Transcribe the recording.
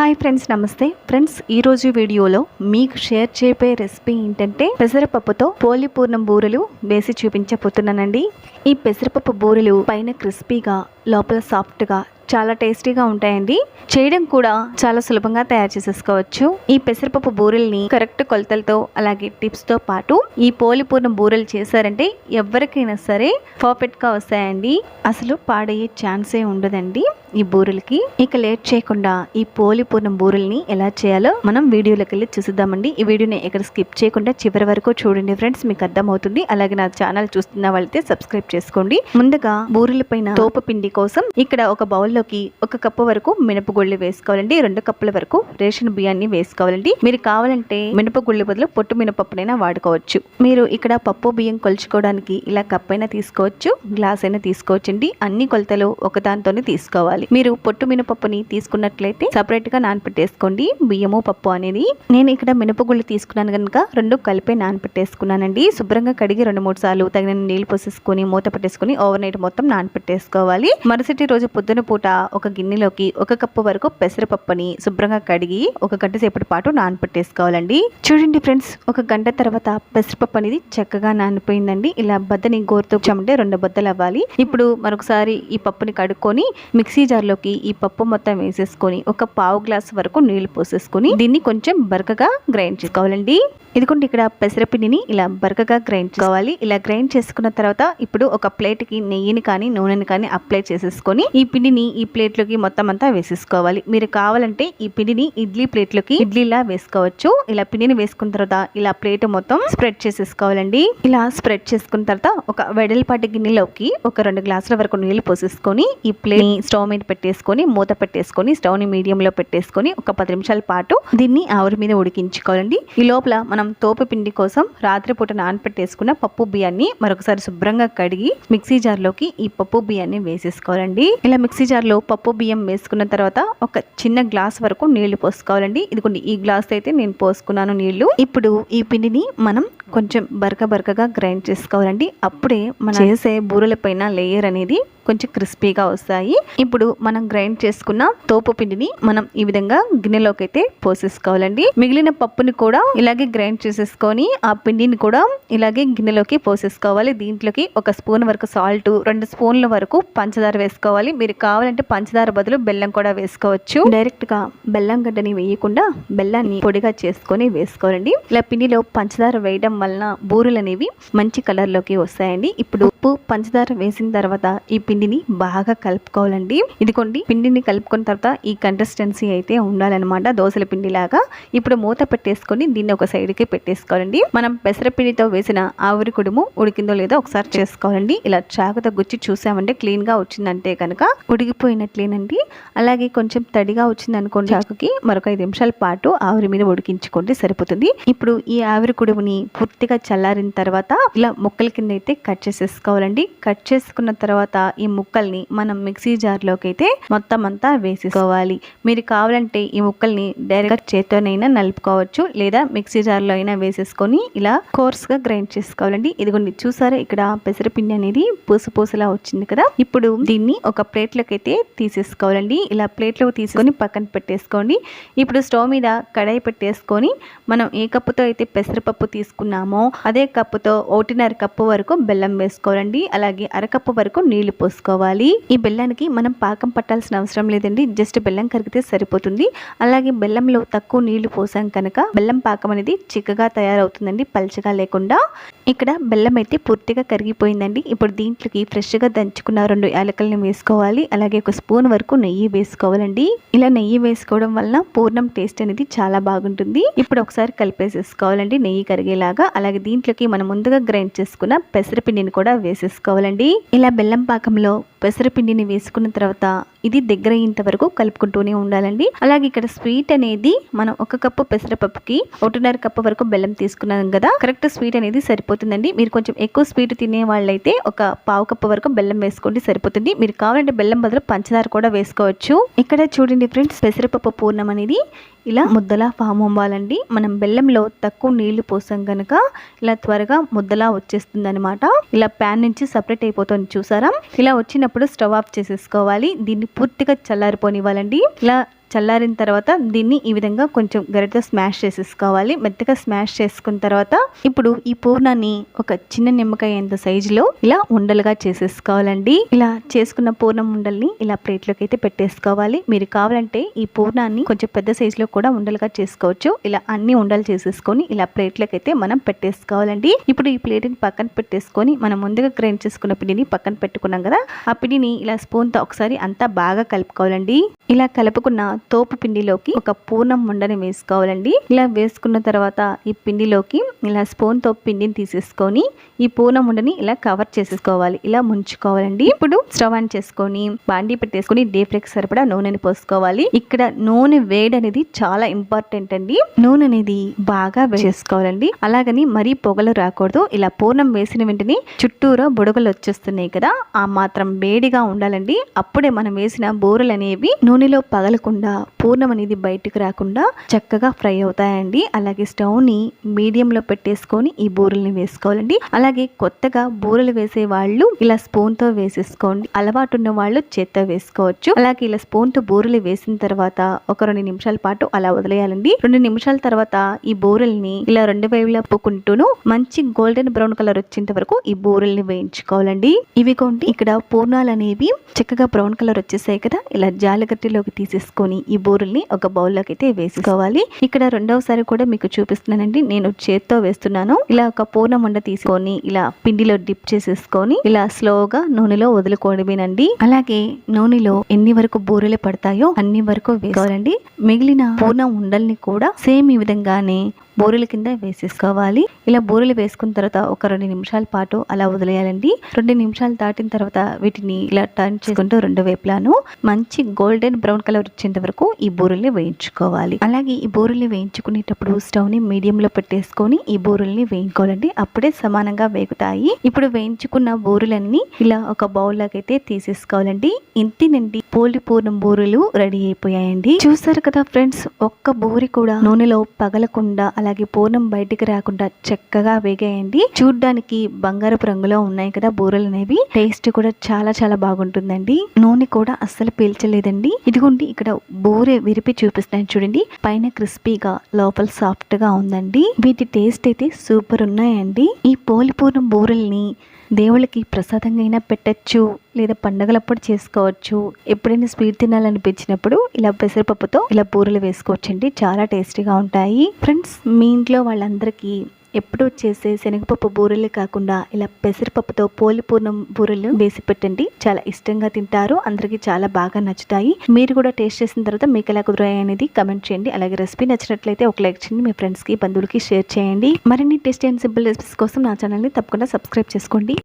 Hi friends నమస్తే. Friends ఈ రోజు వీడియోలో మీకు షేర్ చేయబోయే రెసిపీ ఏంటంటే పెసరపప్పుతో పోలిపూర్ణం బూరెలు వేసి చూపించబోతున్నానండి. ఈ పెసరపప్పు బూరెలు పైన క్రిస్పీగా లోపల సాఫ్ట్గా చాలా టేస్టీగా ఉంటాయండి. చేయడం కూడా చాలా సులభంగా తయారు చేసేసుకోవచ్చు. ఈ పెసరపప్పు బూరెల్ని కరెక్ట్ కొలతలతో అలాగే టిప్స్తో పాటు ఈ పోలిపూర్ణ బూరెలు చేశారంటే ఎవరికైనా సరే పర్ఫెక్ట్గా వస్తాయండి. అసలు పాడయ్యే ఛాన్సే ఉండదండి. ఈ బూరెలకి. ఇక లేట్ చేయకుండా ఈ పోలిపూర్ణం బూరెల్ని ఎలా చేయాలో మనం వీడియోలోకి వెళ్ళి చూసిద్దామండి. ఈ వీడియోని ఎక్కడ స్కిప్ చేయకుండా చివరి వరకు చూడండి ఫ్రెండ్స్ మీకు అర్థమవుతుంది. అలాగే నా ఛానల్ చూస్తున్న వాళ్ళైతే సబ్స్క్రైబ్ చేసుకోండి. ముందుగా బూరెల పైన తోప పిండి కోసం ఇక్కడ ఒక బౌల్లోకి ఒక కప్పు వరకు మినపగుళ్ళు వేసుకోవాలండి. రెండు కప్పుల వరకు రేషన్ బియ్యాన్ని వేసుకోవాలండి. మీరు కావాలంటే మినపగుళ్ళు బదులు పొట్టు మినపప్పునైనా వాడుకోవచ్చు. మీరు ఇక్కడ పప్పు బియ్యం కొలుచుకోవడానికి ఇలా కప్ అయినా తీసుకోవచ్చు గ్లాస్ అయినా తీసుకోవచ్చండి. అన్ని కొలతలు ఒకదానితోనే తీసుకోవాలి. మీరు పొట్టు మినపప్పుని తీసుకున్నట్లయితే సపరేట్గా నానపెట్టేసుకోండి. బియ్యము పప్పు అనేది నేను ఇక్కడ మినపగుళ్ళు తీసుకున్నాను కనుక రెండు కలిపే నానపెట్టేసుకున్నానండి. శుభ్రంగా కడిగి రెండు మూడు సార్లు తగిన నీళ్ళు పోసేసుకొని మూత పెట్టేసుకొని ఓవర్ నైట్ మొత్తం నానపెట్టేసుకోవాలి. మరుసటి రోజు పొద్దున పూట ఒక గిన్నెలోకి ఒక కప్పు వరకు పెసరపప్పుని శుభ్రంగా కడిగి ఒక గంట సేపటి పాటు నానపెట్టేసుకోవాలండి. చూడండి ఫ్రెండ్స్ ఒక గంట తర్వాత పెసరపప్పు అనేది చక్కగా నానిపోయిందండి. ఇలా బద్దని గోరుతో చెమంటే రెండు బద్దలు అవ్వాలి ఇప్పుడు మరొకసారి ఈ పప్పుని కడుక్కొని మిక్సీ జార్లోకి ఈ పప్పు మొత్తం వేసేసుకొని ఒక పావు గ్లాస్ వరకు నీళ్ళు పోసేసుకొని దీన్ని కొంచెం బరకగా గ్రైండ్ చేసుకోవాలండి. ఇదిగోండి ఇక్కడ పెసరపిండిని ఇలా బరకగా గ్రైండ్ చేసుకోవాలి. ఇలా గ్రైండ్ చేసుకున్న తర్వాత ఇప్పుడు ఒక ప్లేట్కి నెయ్యిని కానీ నూనెని కానీ అప్లై చేసేసుకొని ఈ పిండిని ఈ ప్లేట్లోకి మొత్తం అంతా వేసేసుకోవాలి. మీరు కావాలంటే ఈ పిండిని ఇడ్లీ ప్లేట్లోకి ఇడ్లీలా వేసుకోవచ్చు. ఇలా పిండిని వేసుకున్న తర్వాత ఇలా ప్లేట్ మొత్తం స్ప్రెడ్ చేసేసుకోవాలండి. ఇలా స్ప్రెడ్ చేసుకున్న తర్వాత ఒక వెడల్పాటి గిన్నెలోకి ఒక రెండు గ్లాసుల వరకు నీళ్ళు పోసేసుకొని ఈ ప్లేట్ స్టవ్ మీద పెట్టేసుకొని మూత పెట్టేసుకొని స్టవ్ని మీడియంలో పెట్టేసుకొని ఒక పది నిమిషాల పాటు దీన్ని ఆవిరి మీద ఉడికించుకోవాలండి. ఈ లోపల మనం తోపు పిండి కోసం రాత్రిపూట నానపెట్టేసుకున్న పప్పు బియ్యాన్ని మరొకసారి శుభ్రంగా కడిగి మిక్సీ జార్లోకి ఈ పప్పు బియ్యాన్ని వేసేసుకోవాలండి. ఇలా మిక్సీ జార్లో పప్పు బియ్యం వేసుకున్న తర్వాత ఒక చిన్న గ్లాస్ వరకు నీళ్ళు పోసుకోవాలండి. ఇదిగోండి ఈ గ్లాస్ అయితే నేను పోసుకున్నాను నీళ్ళు. ఇప్పుడు ఈ పిండిని మనం కొంచెం బరక బరకగా గ్రైండ్ చేసుకోవాలండి. అప్పుడే మనం చేసే బూరెల పైన లేయర్ అనేది కొంచెం క్రిస్పీగా వస్తాయి. ఇప్పుడు మనం గ్రైండ్ చేసుకున్న తోపు పిండిని మనం ఈ విధంగా గిన్నెలోకి అయితే పోసేసుకోవాలండి. మిగిలిన పప్పుని కూడా ఇలాగే గ్రైండ్ చేసేసుకొని ఆ పిండిని కూడా ఇలాగే గిన్నెలోకి పోసేసుకోవాలి. దీంట్లోకి ఒక స్పూన్ వరకు సాల్ట్ రెండు స్పూన్ల వరకు పంచదార వేసుకోవాలి. మీరు కావాలంటే పంచదార బదులు బెల్లం కూడా వేసుకోవచ్చు. డైరెక్ట్గా బెల్లం గడ్డని వేయకుండా బెల్లాన్ని పొడిగా చేసుకొని వేసుకోవాలండి. ఇలా పిండిలో పంచదార వేయడం వలన బూరెలు అనేవి మంచి కలర్లోకి వస్తాయండి. ఇప్పుడు ఉప్పు పంచదార వేసిన తర్వాత ఈ పిండిని బాగా కలుపుకోవాలండి. ఇదిగోండి పిండిని కలుపుకున్న తర్వాత ఈ కన్సిస్టెన్సీ అయితే ఉండాలన్నమాట దోశల పిండి లాగా ఇప్పుడు మూత పెట్టేసుకొని దీన్ని ఒక సైడ్కి పెట్టేసుకోవాలండి. మనం పెసరపిండితో వేసిన ఆవిరి కుడుము ఉడికిందో లేదో ఒకసారి చేసుకోవాలండి. ఇలా చాకుతో గుచ్చి చూసామంటే క్లీన్గా వచ్చిందంటే కనుక ఉడికిపోయినట్లేనండి. అలాగే కొంచెం తడిగా వచ్చింది అనుకోండి చాకుకి మరొక ఐదు నిమిషాల పాటు ఆవిరి మీద ఉడికించుకుంటే సరిపోతుంది. ఇప్పుడు ఈ ఆవిరి కుడుముని పూర్తిగా చల్లారిన తర్వాత ఇలా ముక్కల కింద అయితే కట్ చేసేసుకోవాలండి. కట్ చేసుకున్న తర్వాత ఈ ముక్కల్ని మనం మిక్సీ జార్లోకి అయితే మొత్తం అంతా వేసేసుకోవాలి. మీరు కావాలంటే ఈ ముక్కల్ని డైరెక్ట్ చేత్తోనైనా నలుపుకోవచ్చు లేదా మిక్సీ జార్లో అయినా వేసేసుకొని ఇలా కోర్స్గా గ్రైండ్ చేసుకోవాలండి. ఇదిగోండి చూసారా ఇక్కడ పెసరపిండి అనేది పూసు పూసలా వచ్చింది కదా? ఇప్పుడు దీన్ని ఒక ప్లేట్లోకి అయితే తీసేసుకోవాలండి. ఇలా ప్లేట్లోకి తీసుకొని పక్కన పెట్టేసుకోండి. ఇప్పుడు స్టవ్ మీద కడాయి పెట్టేసుకొని మనం ఏ కప్పుతో అయితే పెసరపప్పు తీసుకున్నామో అదే కప్పుతో ఒకటిన్నర కప్పు వరకు బెల్లం వేసుకోవాలండి. అలాగే అరకప్పు వరకు నీళ్ళు పోసుకోవాలి ఈ బెల్లానికి మనం పాకం పట్టాల్సిన అవసరం లేదండి. జస్ట్ బెల్లం కరిగితే సరిపోతుంది. అలాగే బెల్లంలో తక్కువ నీళ్ళు పోసాం కనుక బెల్లం పాకం అనేది చిక్కగా తయారవుతుందండి పల్చగా లేకుండా. ఇక్కడ బెల్లం అయితే పూర్తిగా కరిగిపోయిందండి. ఇప్పుడు దీంట్లోకి ఫ్రెష్గా దంచుకున్న రెండు యాలకల్ని వేసుకోవాలి. అలాగే ఒక స్పూన్ వరకు నెయ్యి వేసుకోవాలండి. ఇలా నెయ్యి వేసుకోవడం వలన పూర్ణం టేస్ట్ అనేది చాలా బాగుంటుంది. ఇప్పుడు ఒకసారి కలిపేసేసుకోవాలండి నెయ్యి కరిగేలాగా. అలాగే దీంట్లోకి మనం ముందుగా గ్రైండ్ చేసుకున్న పెసరపిండిని కూడా వేసేసుకోవాలండి. ఇలా బెల్లం పాకం పాకంలో పెసరపిండిని వేసుకున్న తర్వాత ఇది దగ్గర అయ్యేంత వరకు కలుపుకుంటూనే ఉండాలండి. అలాగే ఇక్కడ స్వీట్ అనేది మనం ఒక కప్పు పెసరపప్పుకి ఒకటిన్నర కప్పు వరకు బెల్లం తీసుకున్నాం కదా కరెక్ట్ స్వీట్ అనేది సరిపోతుందండి. మీరు కొంచెం ఎక్కువ స్వీట్ తినే వాళ్ళైతే ఒక పావు కప్పు వరకు బెల్లం వేసుకోండి సరిపోతుంది. మీరు కావాలంటే బెల్లం బదులు పంచదార కూడా వేసుకోవచ్చు. ఇక్కడ చూడండి ఫ్రెండ్స్ పెసరపప్పు పూర్ణం అనేది ఇలా ముద్దలా ఫామ్ అవ్వాలండి. మనం బెల్లంలో తక్కువ నీళ్ళు పోసాం కనుక ఇలా త్వరగా ముద్దలా వచ్చేస్తుంది అనమాట ఇలా ప్యాన్ నుంచి సపరేట్ అయిపోతుంది చూసారా? ఇలా వచ్చినప్పుడు స్టవ్ ఆఫ్ చేసేసుకోవాలి. దీన్ని పూర్తిగా చల్లారిపోనివ్వాలండి. ఇలా చల్లారిన తర్వాత దీన్ని ఈ విధంగా కొంచెం గరిటతో స్మాష్ చేసేసుకోవాలి. మెత్తగా స్మాష్ చేసుకున్న తర్వాత ఇప్పుడు ఈ పూర్ణాన్ని ఒక చిన్న నిమ్మకాయ ఎంత సైజులో ఇలా ఉండలుగా చేసేసుకోవాలండి. ఇలా చేసుకున్న పూర్ణం ఉండల్ని ఇలా ప్లేట్లోకి అయితే పెట్టేసుకోవాలి. మీరు కావాలంటే ఈ పూర్ణాన్ని కొంచెం పెద్ద సైజులో కూడా ఉండలుగా చేసుకోవచ్చు. ఇలా అన్ని ఉండలు చేసేసుకొని ఇలా ప్లేట్లోకి అయితే మనం పెట్టేసుకోవాలండి. ఇప్పుడు ఈ ప్లేట్ని పక్కన పెట్టేసుకొని మనం ముందుగా గ్రైండ్ చేసుకున్న పిండిని పక్కన పెట్టుకున్నాం కదా ఆ పిండిని ఇలా స్పూన్తో ఒకసారి అంతా బాగా కలుపుకోవాలండి. ఇలా కలుపుకున్న తోపు పిండిలోకి ఒక పూర్ణం ఉండని వేసుకోవాలండి. ఇలా వేసుకున్న తర్వాత ఈ పిండిలోకి ఇలా స్పూన్ తోపు పిండిని తీసేసుకొని ఈ పూర్ణం ఉండని ఇలా కవర్ చేసేసుకోవాలి. ఇలా ముంచుకోవాలండి. ఇప్పుడు స్టవ్ ఆన్ చేసుకొని బాండీ పెట్టేసుకొని డీప్ ఫ్రైకి సరిపడా నూనెని పోసుకోవాలి. ఇక్కడ నూనె వేడి అనేది చాలా ఇంపార్టెంట్ అండి. నూనె అనేది బాగా వేసుకోవాలండి అలాగని మరీ పొగలు రాకూడదు. ఇలా పూర్ణం వేసిన వెంటనే చుట్టూరా బుడగలు వచ్చేస్తున్నాయి కదా ఆ మాత్రం వేడిగా ఉండాలండి. అప్పుడే మనం వేసిన బూరెలు అనేవి నూనెలో పగలకుండా పూర్ణం అనేది బయటకు రాకుండా చక్కగా ఫ్రై అవుతాయండి. అలాగే స్టవ్ని మీడియం లో పెట్టేసుకొని ఈ బూరెల్ని వేసుకోవాలండి. అలాగే కొత్తగా బూరెలు వేసే వాళ్ళు ఇలా స్పూన్తో వేసేసుకోండి. అలవాటు ఉన్న వాళ్ళు చేత్తో వేసుకోవచ్చు. అలాగే ఇలా స్పూన్తో బూరెలు వేసిన తర్వాత ఒక రెండు నిమిషాల పాటు అలా వదిలేయాలండి. రెండు నిమిషాల తర్వాత ఈ బూరెల్ని ఇలా రెండు వైపులా పుక్కుంటూను మంచి గోల్డెన్ బ్రౌన్ కలర్ వచ్చేంత వరకు ఈ బూరెల్ని వేయించుకోవాలండి. ఇవి కొండి ఇక్కడ పూర్ణాలు అనేవి చక్కగా బ్రౌన్ కలర్ వచ్చేసాయి కదా ఇలా జాలగట్టిలోకి తీసేసుకొని ఈ బూరెల్ని ఒక బౌల్లోకి అయితే వేసుకోవాలి. ఇక్కడ రెండవసారి కూడా మీకు చూపిస్తున్నానండి. నేను చేత్తో వేస్తున్నాను. ఇలా ఒక పూర్ణం ఉండ తీసుకొని ఇలా పిండిలో డిప్ చేసేసుకొని ఇలా స్లోగా నూనెలో వదులుకోవడమేనండి. అలాగే నూనెలో ఎన్ని వరకు బూరెలు పడతాయో అన్ని వరకు వేసుకోవాలండి. మిగిలిన పూర్ణం ఉండల్ని కూడా సేమ్ ఈ విధంగానే బూరెల కింద వేసేసుకోవాలి. ఇలా బూరెలు వేసుకున్న తర్వాత ఒక రెండు నిమిషాల పాటు అలా వదిలేయాలండి. రెండు నిమిషాలు దాటిన తర్వాత వీటిని ఇలా టర్న్ చేసుకుంటూ రెండు వైపులాను. మంచి గోల్డెన్ బ్రౌన్ కలర్ వచ్చేంత వరకు ఈ బూరెల్ని వేయించుకోవాలి. అలాగే ఈ బూరెల్ని వేయించుకునేటప్పుడు స్టవ్ని మీడియం లో పెట్టేసుకొని ఈ బూరెల్ని వేయించుకోవాలండి. అప్పుడే సమానంగా వేగుతాయి. ఇప్పుడు వేయించుకున్న బూరెలన్నీ ఇలా ఒక బౌల్ లాగైతే తీసేసుకోవాలండి. ఇంటినండి పోలి పూర్ణం బూరెలు రెడీ అయిపోయాయండి. చూసారు కదా ఫ్రెండ్స్ ఒక్క బూరి కూడా నూనెలో పగలకుండా అలాగే పూర్ణం బయటికి రాకుండా చక్కగా వేగేయండి. చూడ్డానికి బంగారపు రంగులో ఉన్నాయి కదా బూరెలు అనేవి. టేస్ట్ కూడా చాలా చాలా బాగుంటుందండి. నూనె కూడా అస్సలు పీల్చలేదండి. ఇదిగోండి ఇక్కడ బూరె విరిపి చూపిస్తాను చూడండి. పైన క్రిస్పీగా లోపల సాఫ్ట్గా ఉందండి. వీటి టేస్ట్ అయితే సూపర్ ఉన్నాయండి. ఈ పోలిపూర్ణం బూరెల్ని దేవుళ్ళకి ప్రసాదంగా అయినా పెట్టచ్చు లేదా పండగలప్పుడు చేసుకోవచ్చు. ఎప్పుడైనా స్వీట్ తినాలనిపించినప్పుడు ఇలా పెసరపప్పుతో ఇలా బూరెలు వేసుకోవచ్చండి. చాలా టేస్టీగా ఉంటాయి. ఫ్రెండ్స్ మీ ఇంట్లో వాళ్ళందరికీ ఎప్పుడూ చేసే శనగపప్పు బూరెలు కాకుండా ఇలా పెసరపప్పుతో పోలి పూర్ణం బూరెలు వేసి పెట్టండి. చాలా ఇష్టంగా తింటారు. అందరికీ చాలా బాగా నచ్చుతాయి. మీరు కూడా టేస్ట్ చేసిన తర్వాత మీకు ఎలా కుదిరాయి అనేది కమెంట్ చేయండి. అలాగే రెసిపీ నచ్చినట్లయితే ఒక లైక్ చేయండి. మీ ఫ్రెండ్స్కి బంధువులకి షేర్ చేయండి. మరిన్ని టేస్టీ అండ్ సింపుల్ రెసిపీస్ కోసం నా ఛానల్ని తప్పకుండా సబ్స్క్రైబ్ చేసుకోండి.